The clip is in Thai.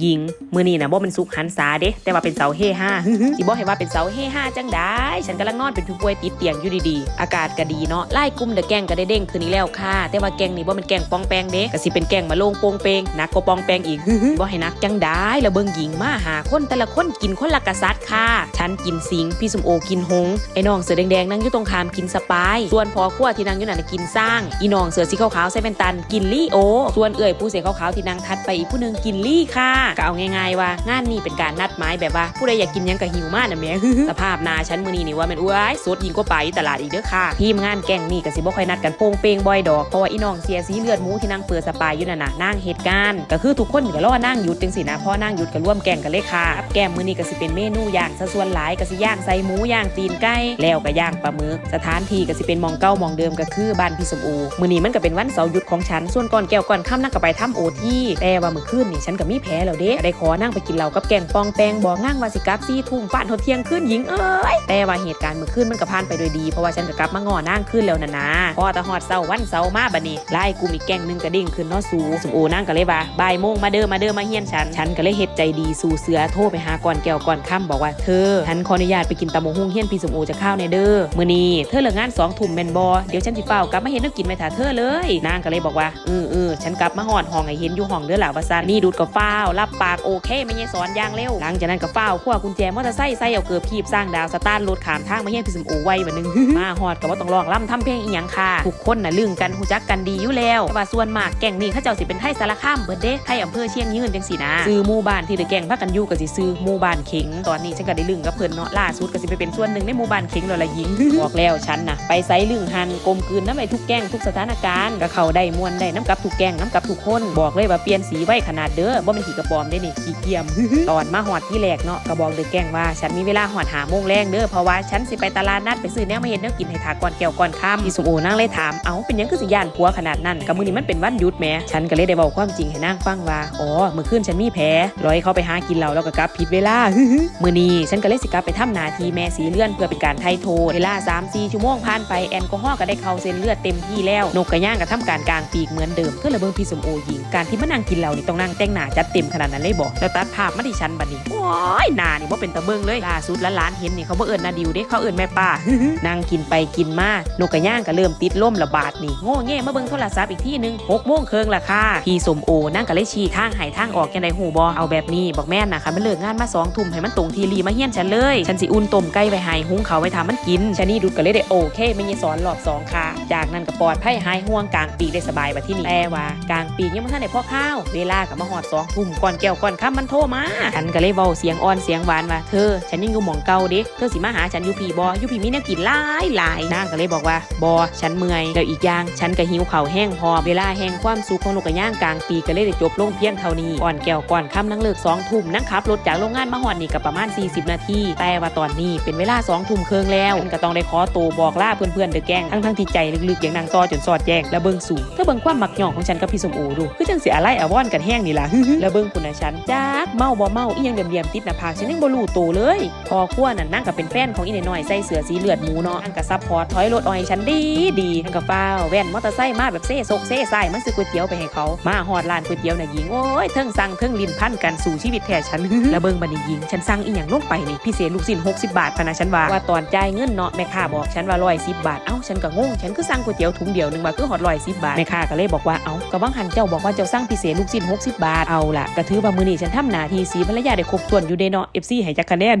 หญิงมือนี้นะบ่เป็นสุขหันษาเด้แต่ว่าเป็นเสาเฮห้าสิบ่ให้ว่าเป็นเสาเฮห้าจังได้ฉันกำลังนอนเป็นผู้ป่วยติดเตียงอยู่ดีๆ อากาศก็ดีเนาะไล่กลุ่มเดอะแกงก็ได้เด้งคืนนี้แล้วค่ะ แต่ว่าแกงนี่บ่เป็นแกงปองแปงเด้ก็สิเป็นแกงมาโลงโปงเปงหนักก็ปองแปงอีกบ่ให้นักจังได้แล้วเบิ่งหญิงมาหาคนแต่ละคนกินคนละกะซัดค่ะ ฉันกินสิงพี่สมโอกินหงส์ไอ้น้องเสือแดงๆนั่งอยู่ตรงคามกินสปายส่วนพอขั้วที่นั่งอยู่นั่นนะกินสร้างอีน้องเสือสีขาวๆใส่เป็นตันกินลี่โอส่วนเอื่อยผู้เสียขาวๆที่นั่งทัดไปอีกผู้หนึงกินลี่ค่ะก็เอาง่ายๆว่างานนี้เป็นการนัดหมายแบบว่า ผู้ใดอยากกินยังก็หิวมากนะแม่สภาพนาฉันมือนี้นี่ว่ามันอ้วยสดยิงก็ไปตลาดอีกเด้อค่ะทีมงานแกงนี่ก็สิบ่ค่อยนัดกันโป่งเปงบ่อยดอกเพราะว่าอีน้องเสียสีเลือดหมูที่นั่งเปิดสปายอยู่นั่นน่ะนั่งเหตุการณ์ก็คือทุกคนก็รอนั่งหยุดจังสินะพอนั่งหยุดก็ร่วมแกงกันเลยค่ะแก้มมือนี้ก็สิเป็นเมนูย่างซะส่วนหลายก็สิย่างใส่หมูย่างตีนไก่แล้วก็ย่างปลาหมึกสถานที่ก็สิเป็นมองเก้ามองเดิมก็คือบ้านพี่สมโอมือนี้มันก็เป็นวันเสาร์หยุดของฉันส่วนก่อนแก้วก่อนค่ำนั่งก็ไปทำโอที่แต่ว่ามือคืนนี่ฉันก็มีแพ้แล้ววเด้ได้ขอนั่งไปกินเหล้ากับแกงปองแปงบอกนั่งว่าสิกลับซี่ทุ่มฟาดเท่าเที่ยงคืนหญิงเอ้ยแต่ว่าเหตุการณ์เมื่อคืนมันก็ผ่านไปโดยดีเพราะว่าฉันก็กลับมางอนั่งขึ้นแล้วนะนะพอตะหอดเสาร์วันเสาร์มาบัดนี้ไล่กูมีแกงนึงกระดิ่งขึ้นเนาะสูสมโอนั่งก็เลยว่าบ่ายโมงมาเด้อมาเด้อมาเฮียนฉันฉันก็เลยเฮ็ดใจดีสู่เสือโทรไปหาก่อนแก้วก่อนค่ำบอกว่าเธอฉันขออนุญาตไปกินตำมงหุ่งเฮียนพี่สมโอจะข้าวในเด้อมื้อนี้เธอเลิกงานสองทุ่มแมนบ่เดี๋ยวฉันสิเฝ้ากลับมาเฮ็ดแนวกินไปถ่าเธอเลยนางก็เลยบอกว่าเออเออฉันกลับมาหอดห้องให้เห็นอยู่ห้องเด้อหล่ะว่าซั่นนี่ดูดกับฟ้าวรับปากโอเคไม่ใช่สอนอย่างเร็ว หลังจากนั้นก็ฟ้าวคว้ากุญแจมอเตอร์ไซค์ใส่เอาเกือบขีบสร้างดาวสตาร์ทรถขามทางไมาเฮียนพี่สมโอไว้แบัดนึงมาฮอดก็บ่าต้องร้องล่ำทำเพลงอีหยังค่ะทุกคนน่ะลึงกันฮู้จักกันดีอยู่แล้วแต่ว่าส่วนมากแก่งนี้เขาเจ้าสิเป็นไทยสารคามเบิดเด้ไทยอำเภอเชียงยืนจังสินะซื้อหมู่บ้านที่เดอะแก่งพากันอยู่ก็สิซื้อหมู่บ้านเข็งตอนนี้ฉันก็ได้ลึงกับเพิ่นเนาะล่าสุดก็สิไปเป็นส่วนหนึ่งในหมู่บ้านเข็งแล้วละหญิงบอกแล้วฉันน่ะไปไซลึงหันกลมกลืนน้ำไปทุกแก่งทุกสถานการณ์ก็เข้าได้มวนได้น้ำกับทุกแก่งน้ำกับทุกคนบอกเลยว่าเปลี่ยนสีไว้ขนาดเด้อบ่เป็นขี่กระปอมได้นี่ขี้เกียมตอนมาหอดที่แรกเนาะก็บอกเดอแก่งว่า ฉันมีเวลาหอดหาโมงแรงเด้อเพราะว่าฉันสิไปตลาดนัดไปซื้อแนวมาเฮ็ดแนวกินให้ทาก่อนแก้วก่อนค่ำพี่สมโอนั่งเลยถามเอ้าเป็นยังคือสิยานผัวขนาดนั้นกับมือนี้มันเป็นวันหยุดแหมฉันก็เลยได้บอกความจริงให้นางฟังว่าอ๋อเมื้อคืนฉันมีแผลร้อยเขาไปหากินเหล้าแล้วก็กลับผิดเวลามือนี้ฉันก็เลยสิกลับไปทำนาทีแม่สีเลื่อนเพื่อเป็นการไถ่โทเวลา3-4ชั่วโมงผ่านไปแอลกอฮอล์ก็ได้เข้าเส้นเลือดเต็มที่แล้วนกกระย่างก็ทำการกลางปีกเหมือนเดิมก็เลยเบิงพี่สมโอยิงการที่มานั่งกินเหล้านี่ต้องนั่งแต่งหน้าจัดเต็มขนาดนั้นเลยบอกแล้วตัดภาพมาที่ฉันบัดนี้โอ้ยนานี่บ่าเป็นตะเบิงเลยล่าสุดหล้านเห็นนี่เขาบ่เอิ้นาดิวเด้เขาเอิ้นแม่ป้านั่งกินไปกินมานกกระย่างก็เริ่มติดล่มระบาดนี่โง่แง่มาเบิ่งโทรศัพท์อีกที่นึงหกโมงเคิงละค่ะพี่สมโอนั่งก็เลยชี้ทางหายทางออกยังไดหูบอเอาแบบนี้บอกแม่นนะคะมันเลิกงานมาสองทุ่มให้มันตรงทีรีมาเฮี้ยนฉันเลยฉันสิอุ่นต้มไก่ไว้ให้หุงเขาไว้ทามันกินชะนี่ดุดก็เลยได้โอเคไม่ยสอนรอบสองค่ะ จากนั้นก็ปลอดภัยหายห่วงกลางปีได้สบายแบบที่นี่แต่ว่ากลางปียังไม่ทันได้พ่อข้าว เวลากับมาหอดสองทุ่มก่อนแก้วก่อนค่ำมันโทรมาฉันก็เลยเบาเสียงอ่อนเสียงหวานว่าเธอ ฉันยังอยู่หมองเก่าเด้เธอสิมาหาฉันอยู่พี่บออยู่พี่มีแนวกินหลายหลายนางก็เลยบอกว่าบอฉันเมื่อยแล้วอีกอย่างฉันก็หิวเข้าแห้งพอเวลาแห้งความสุขของนกกระย่างกลางปีก็เลยได้จบลงเพียงเท่านี้ก่อนแก้วก่อนค่ำนั่งเลิกสองทุ่มนั่งขับรถจากโรงงานมาหอดนี่ก็ประมาณ 40 นาทีแต่ว่าตอนนี้เป็นเวลาสองทุ่มเคิงแล้วฉันก็ต้องได้ขอตัวบอกลาเพื่อนๆเดอะแกงทั้งทั้งๆที่ใจลึกๆอย่างนางต่อจนสอดแจ้งและเบิ่งสูงเธอเบิ่งความมักหย่องของฉันกับพี่สมโอดูคือจังเสียอะไรอาวอนกันแห้งนี่ล่ะแล้วเบิ่งคุณนะฉันจักเมาบ่เมาอีหยังเดียมๆติดหน้าผากฉันยังบ่รู้โตวเลยพอขั้วนั่นนั่งกับเป็นแฟนของอีนน้อยใส่เสื้อสีเลือดหมูเนาะนั่งกับซัพพอร์ตถอยรถออยฉันดีดีนั่งกับฟ้าแว่นมอเตอร์ไซค์มาแบบเซ่ซกเซ่ใส่มันซื้อก๋วยเตี๋ยวไปให้เขามาฮอดร้านก๋วยเตี๋ยวน่ะหญิงโอ้ยเทิงสั่งเทิงลิ้นพันกันสู่ชีวิตแท้ฉันแล้วเบิ่งบัดนี้หญิงฉันสั่งอีหยังลงไปนี่พิเศษลูกชิ้น60 บาทพนะฉันว่าว่าตอนจ่ายเงินเนาะแม่ค้าบอกฉันว่า110บาทเอ้าฉันก็งงฉันคือสั่งก๋วยเตี๋ยวถุงเดียวนึงว่าคือฮอด110บาทแม่ค้าก็เลยบอกว่าเอ้าก็บังหันเจ้าบอกว่าเจ้าสั่งพิเศษลูกชิ้น60 บาทเอาล่ะก็ถือว่ามือนี้ฉันทำหน้าที่สีภรรยาได้ครบถ้วนอยู่เดเนาะ FC ให้จักคะแนน